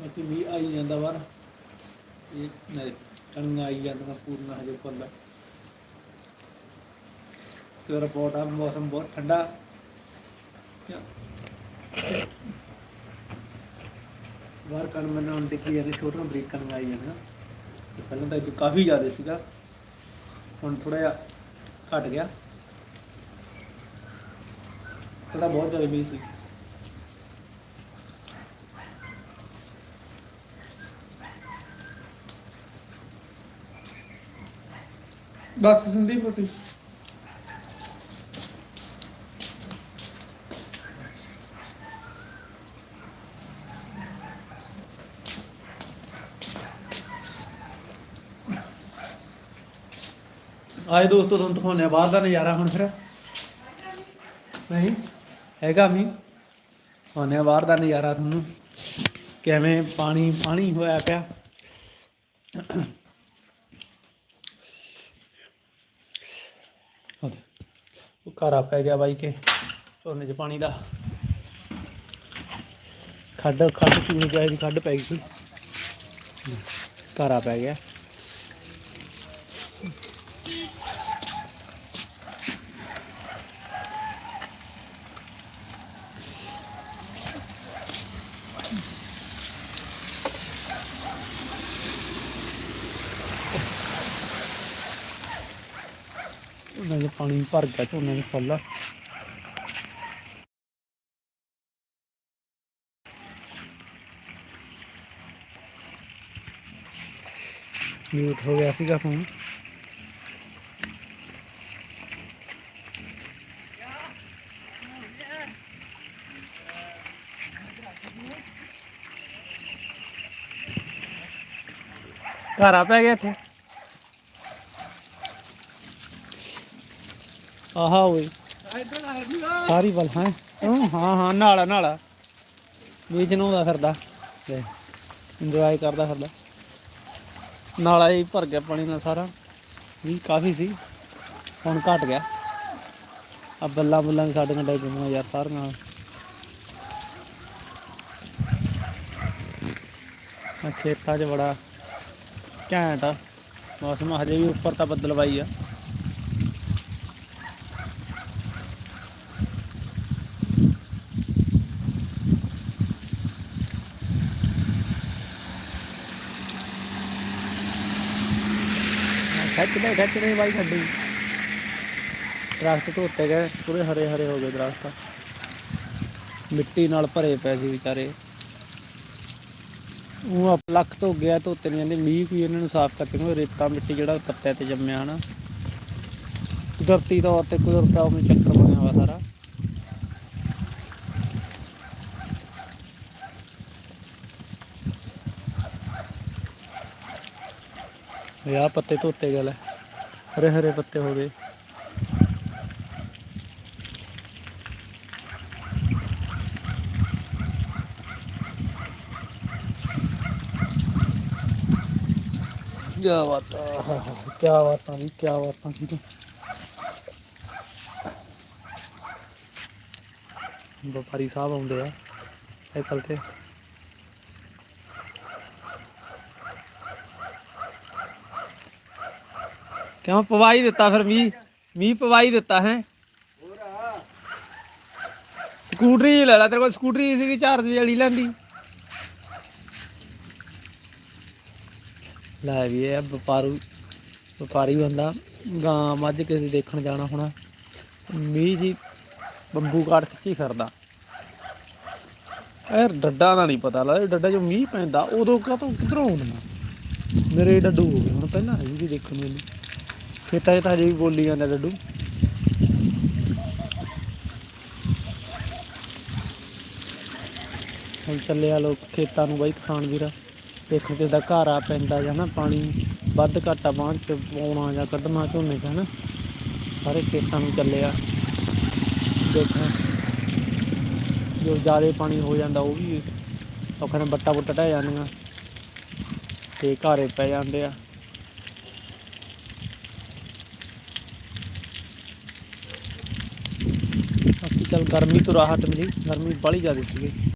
ਬਾਕੀ ਵੀ ਆਈ ਜਾਂਦਾ ਬਾਹਰ। ਇਹ ਕਣੀਆਂ ਆਈ ਜਾਂਦੀਆਂ ਪੂਰੀਆਂ ਹਜੇ ਫੁੱਲ ਤੇ ਰਿਪੋਰਟ ਆ, ਮੌਸਮ ਬਹੁਤ ਠੰਡਾ। ਬਾਹਰ ਕਣ ਮੈਨੂੰ ਹੁਣ ਦੇਖੀ ਜਾਂਦੇ, ਛੋਟੀਆਂ ਬਰੀਕ ਕਣੀਆਂ ਆਈ ਜਾਂਦੀਆਂ। ਤੇ ਪਹਿਲਾਂ ਤਾਂ ਇਹ ਕਾਫੀ ਜ਼ਿਆਦਾ ਸੀਗਾ। ਹੁਣ ਥੋੜਾ ਜਿਹਾ ਘਟ ਗਿਆ। ਪਹਿਲਾਂ ਬਹੁਤ ਜ਼ਿਆਦਾ ਵੀ ਸੀ। ਬਸ ਸੰਦੀਪ ਰੋਟੀ। ਆਏ ਦੋਸਤੋ ਤੁਹਾਨੂੰ ਦਿਖਾਉਂਦੇ ਆ ਬਾਹਰ ਦਾ ਨਜ਼ਾਰਾ ਹੁਣ ਫਿਰ। ਨਹੀਂ। ਹੈਗਾ ਮੀ ਆ ਬਾਹਰ ਦਾ ਨਜ਼ਾਰਾ ਤੁਹਾਨੂੰ। ਕਿਵੇਂ ਪਾਣੀ ਪਾਣੀ ਹੋਇਆ ਪਿਆ ਉਹ ਦੇਖ, ਉਹ ਘਾਰਾ ਪੈ ਗਿਆ ਬਾਈ ਕੇ, ਝੋਨੇ 'ਚ ਪਾਣੀ ਦਾ। ਖੱਡ ਖੱਡ ਚੂਣੀ ਚਾਹੀਦੀ, ਖੱਡ ਪੈ ਗਈ ਸੀ। ਘਾਰਾ ਪੈ ਗਿਆ। ਉਹਨਾਂ ਦੇ ਪਾਣੀ ਭਰ ਗਿਆ, ਝੋਨੇ ਦੇ ਫੁੱਲ। ਮਿਊਟ ਹੋ ਗਿਆ ਸੀਗਾ ਫੋਨ ਘਰ ਆ ਪੈ ਗਿਆ ਇੱਥੇ? ਆਹਾ ਓਏ। ਸਾਰੀ ਬਲ ਹਾਂ? ਹਾਂ ਹਾਂ ਨਾਲਾ ਨਾਲਾ। ਵਿੱਚ ਨਹਾਉਂਦਾ ਫਿਰਦਾ। ਲੈ ਇੰਜੋਏ ਕਰਦਾ ਫਿਰਦਾ। ਨਾਲਾ ਹੀ ਭਰ ਗਿਆ ਪਾਣੀ ਨਾਲ ਸਾਰਾ। ਵੀ ਕਾਫੀ ਸੀ। ਹੁਣ ਘਟ ਗਿਆ। ਆ ਬੱਲਾਂ ਬੁੱਲਾਂ ਵੀ ਸਾਡੇ ਕੰਡੇ ਗਈਆਂ ਯਾਰ ਸਾਰੀਆਂ। ਆ ਖੇਤਾਂ 'ਚ ਬੜਾ ਘੈਂਟ ਆ। ਮੌਸਮ ਹਜੇ ਵੀ ਉੱਪਰ ਤਾਂ ਬੱਦਲਵਾਈ ਆ। ਖੱਚਦੇ ਖੱਚਦੇ ਬਾਈ ਗੱਡੀ ਦਰਖਤ ਧੋਤੇ ਗਏ, ਪੂਰੇ ਹਰੇ ਹਰੇ ਹੋ ਗਏ ਦਰਖਤ। ਮਿੱਟੀ ਨਾਲ ਭਰੇ ਪਏ ਸੀ ਵਿਚਾਰੇ। ਉਹ ਆਪ ਲੱਖ ਤੋਂ ਗਿਆ ਧੋਤੇ ਨਹੀਂ ਜਾਂਦੇ। ਮੀਂਹ ਕੋਈ ਇਹਨਾਂ ਨੂੰ ਸਾਫ਼ ਕਰਕੇ ਨੂੰ ਰੇਤਾ ਮਿੱਟੀ ਜਿਹੜਾ ਪੱਤੇ ਤੇ ਜੰਮਿਆ ਹਨਾ। ਕੁਦਰਤੀ ਤੌਰ ਤੇ ਕੁਦਰਤ ਦਾ ਉਹ ਚੱਕਰ ਬਣਿਆ ਹੋਇਆ ਸਾਰਾ। ਯਾ ਪੱਤੇ ਧੋਤੇ ਗਏ ਲੈ ਹਰੇ ਹਰੇ ਪੱਤੇ ਹੋ ਗਏ। ਕੀ ਬਾਤ ਆ। ਕੀ ਬਾਤਾਂ ਵੀ ਕੀ ਬਾਤਾਂ ਜੀ। ਤੂੰ ਵਪਾਰੀ ਸਾਹਿਬ ਆਉਂਦੇ ਆ। ਸਾਈਕਲ ਤੇ ਕਿਉਂ ਪਵਾਈ ਦਿੱਤਾ ਫਿਰ ਮੀਂਹ? ਮੀਂਹ ਪਵਾਈ ਦਿੱਤਾ ਹੈ? ਸਕੂਟਰੀ ਲੈ ਲੈ, ਤੇਰੇ ਕੋਲ ਸਕੂਟਰੀ ਸੀਗੀ ਚਾਰਜ ਵਾਲੀ ਲੈਂਦੀ। ਲੈ ਵੀ ਇਹ ਵਪਾਰੂ, ਵਪਾਰੀ ਬੰਦਾ, ਗਾਂ ਮੱਝ ਕਿਸੇ ਦੇਖਣ ਜਾਣਾ ਹੋਣਾ। ਮੀਂਹ ਜੀ ਬੰਬੂ ਕਾਟ ਖਿੱਚੀ ਫਿਰਦਾ। ਯਾਰ ਡੱਡਾ ਦਾ ਨਹੀਂ ਪਤਾ ਲੱਗਦਾ ਡੱਡਾ ਜੋ ਮੀਂਹ ਪੈਂਦਾ, ਉਦੋਂ ਕਾ ਤੋਂ ਕਿਧਰੋਂ ਆਉਣਾ ਮੇਰੇ ਡੱਡੂ ਹੋ ਗਏ, ਹੁਣ ਪਹਿਲਾਂ ਹੈ ਜੀ ਦੇਖਣ ਨੂੰ ਖੇਤਾਂ 'ਚ ਤਾਂ ਹਜੇ ਵੀ ਬੋਲੀ ਜਾਂਦਾ ਡੱਡੂ ਹੁਣ ਚੱਲਿਆ ਲੋਕ ਖੇਤਾਂ ਨੂੰ ਬਾਈ ਕਿਸਾਨ ਵੀਰ। ਦੇਖਣ ਤੇ ਦਾ ਘਰ ਆ ਪੈਂਦਾ ਜਾਂ ਨਾ ਪਾਣੀ ਵੱਧ ਘਾਟਾ ਬਾਂਹ ਚ ਪਾਉਣਾ ਜਾਂ ਕੱਢਣਾ ਝੋਨੇ ਚ ਹਨਾ ਸਾਰੇ ਖੇਤਾਂ ਨੂੰ ਚੱਲਿਆ ਦੇਖਾਂ ਜੋ ਜ਼ਿਆਦਾ ਪਾਣੀ ਹੋ ਜਾਂਦਾ ਉਹ ਵੀ ਔਖਾ ਨਾਲ ਬੱਟਾ ਬੁੱਟਾ ਢਹਿ ਜਾਂਦੀਆਂ ਤੇ ਘਾਰੇ ਪੈ ਜਾਂਦੇ ਆ ਬਾਕੀ ਚੱਲ ਗਰਮੀ ਤੋਂ ਰਾਹਤ ਮਿਲੀ ਗਰਮੀ ਬਾਹਲੀ ਜ਼ਿਆਦਾ ਸੀਗੀ।